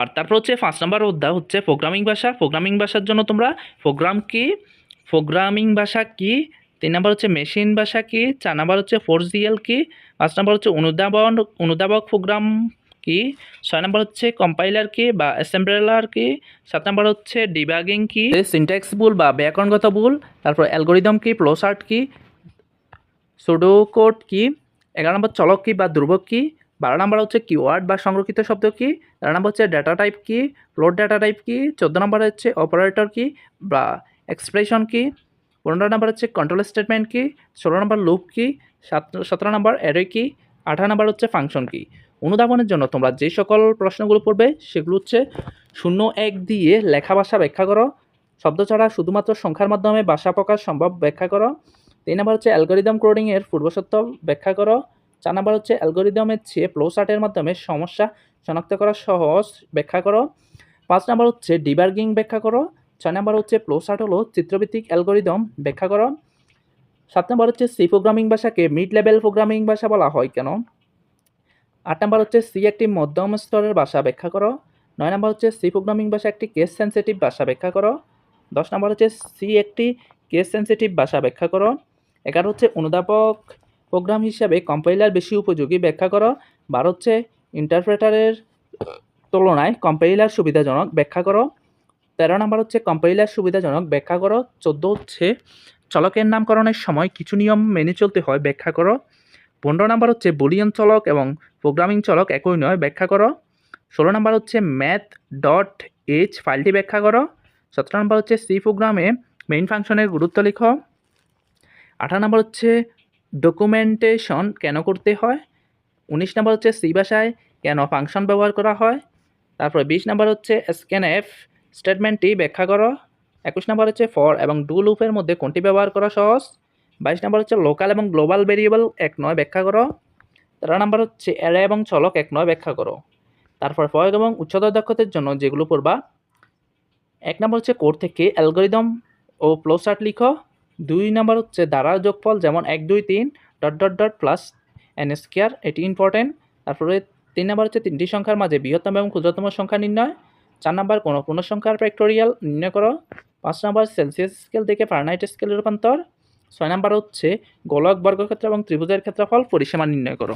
আর তারপর হচ্ছে পাঁচ নাম্বার অধ্যায় হচ্ছে প্রোগ্রামিং ভাষা। প্রোগ্রামিং ভাষার জন্য তোমরা প্রোগ্রাম কি? প্রোগ্রামিং ভাষা কি? তিন নাম্বার হচ্ছে মেশিন ভাষা কি? চার নাম্বার হচ্ছে ফোর্স ডিএল কি? পাঁচ নাম্বার হচ্ছে অনুদাবন অনুদাবক প্রোগ্রাম কি? ছয় নাম্বার হচ্ছে কম্পাইলার কি বা অ্যাসেম্বলার কি? সাত নাম্বার হচ্ছে ডিবাগিং কি? সিনট্যাক্স ভুল বা ব্যাকরণগত ভুল, তারপর অ্যালগোরিদম কি প্লোসার্ট কি সুডোকোড কি, এগারো নম্বর চলক কি বা ধ্রুবক কি বারো নম্বর হচ্ছে কিওয়ার্ড বা সংরক্ষিত শব্দ কি? তেরো নম্বর হচ্ছে ডাটা টাইপ কি? ফ্লোট ডাটা টাইপ কি? চোদ্দ নম্বর হচ্ছে অপারেটর কি? বা এক্সপ্রেশন কি? পনেরো নম্বর হচ্ছে কন্ট্রোল স্টেটমেন্ট কি? ষোলো নম্বর লুপ কি? সাত, সতেরো নম্বর অ্যারে কি? আঠারো নম্বর হচ্ছে ফাংশন কি? অনুধাবনের জন্য তোমরা যে সকল প্রশ্নগুলো পড়বে, সেগুলো হচ্ছে শূন্য এক দিয়ে লেখা ভাষা ব্যাখ্যা করো। শব্দ ছাড়া শুধুমাত্র সংখ্যার মাধ্যমে ভাষা প্রকাশ সম্ভব ব্যাখ্যা করো। তিন নম্বর হচ্ছে অ্যালগোরিদম কোডিংয়ের পূর্বসত্ত্ব ব্যাখ্যা করো। চার নম্বর হচ্ছে অ্যালগোরিদমের চেয়ে ফ্লো চার্টের মাধ্যমে সমস্যা শনাক্ত করা সহজ, ব্যাখ্যা করো। পাঁচ নম্বর হচ্ছে ডিবার্গিং ব্যাখ্যা করো। ছয় নম্বর হচ্ছে ফ্লো চার্ট হলো চিত্রভিত্তিক অ্যালগোরিদম ব্যাখ্যা করো। সাত নম্বর হচ্ছে সি প্রোগ্রামিং ভাষাকে মিড লেভেল প্রোগ্রামিং ভাষা বলা হয় কেন? আট নম্বর হচ্ছে সি একটি মধ্যম স্তরের ভাষা ব্যাখ্যা করো। নয় নম্বর হচ্ছে সি প্রোগ্রামিং ভাষা একটি কেস সেন্সিটিভ ভাষা ব্যাখ্যা করো। দশ নম্বর হচ্ছে সি একটি কেস সেন্সিটিভ ভাষা ব্যাখ্যা করো। এগারো হচ্ছে অনুদাপক প্রোগ্রাম হিসাবে কম্পাইলার বেশি উপযোগী ব্যাখ্যা করো। বারো হচ্ছে ইন্টারপ্রেটারের তুলনায় কম্পাইলার সুবিধাজনক ব্যাখ্যা করো। তেরো নম্বর হচ্ছে, কম্পাইলার সুবিধাজনক ব্যাখ্যা করো। চোদ্দ হচ্ছে, চলকের নামকরণের সময় কিছু নিয়ম মেনে চলতে হয় ব্যাখ্যা করো। পনেরো নম্বর হচ্ছে, বুলিয়ন চলক এবং প্রোগ্রামিং চলক একই নয় ব্যাখ্যা করো। ষোলো নম্বর হচ্ছে ম্যাথ ডট এইচ ফাইলটি ব্যাখ্যা করো। সতেরো নম্বর হচ্ছে সি প্রোগ্রামে মেইন ফাংশনের গুরুত্ব লিখো। আঠারো নম্বর হচ্ছে ডকুমেন্টেশন কেন করতে হয়? উনিশ নম্বর হচ্ছে সি ভাষায় কেন ফাংশন ব্যবহার করা হয়? তারপরে বিশ নম্বর হচ্ছে স্ক্যান এফ স্টেটমেন্টটি ব্যাখ্যা করো। একুশ নম্বর হচ্ছে ফর এবং ডু লুপের মধ্যে কোনটি ব্যবহার করা সহজ? বাইশ নম্বর হচ্ছে লোকাল এবং গ্লোবাল ভেরিয়েবল এক নয় ব্যাখ্যা করো। তেরো নম্বর হচ্ছে এরা এবং চলক এক নয় ব্যাখ্যা করো। তারপর প্রয়োগ এবং উচ্চতর দক্ষতার জন্য যেগুলো পড়বা। এক নম্বর হচ্ছে কোড থেকে অ্যালগোরিদম ও ফ্লোচার্ট লিখো। দুই নাম্বার হচ্ছে দ্বারা যোগফল যেমন এক, দুই, তিন, dot dot dot plus N square এটি ইম্পর্টেন্ট তারপরে তিন নাম্বার হচ্ছে তিনটি সংখ্যার মাঝে বৃহত্তম এবং ক্ষুদ্রতম সংখ্যা নির্ণয়। চার নাম্বার কোনো পূর্ণ সংখ্যার ফ্যাক্টোরিয়াল নির্ণয় করো। পাঁচ নাম্বার সেলসিয়াস স্কেল থেকে ফারেনহাইট স্কেলের রূপান্তর। ছয় নাম্বার হচ্ছে গোলক বর্গক্ষেত্র এবং ত্রিভুজের ক্ষেত্রফল পরিসীমা নির্ণয় করো।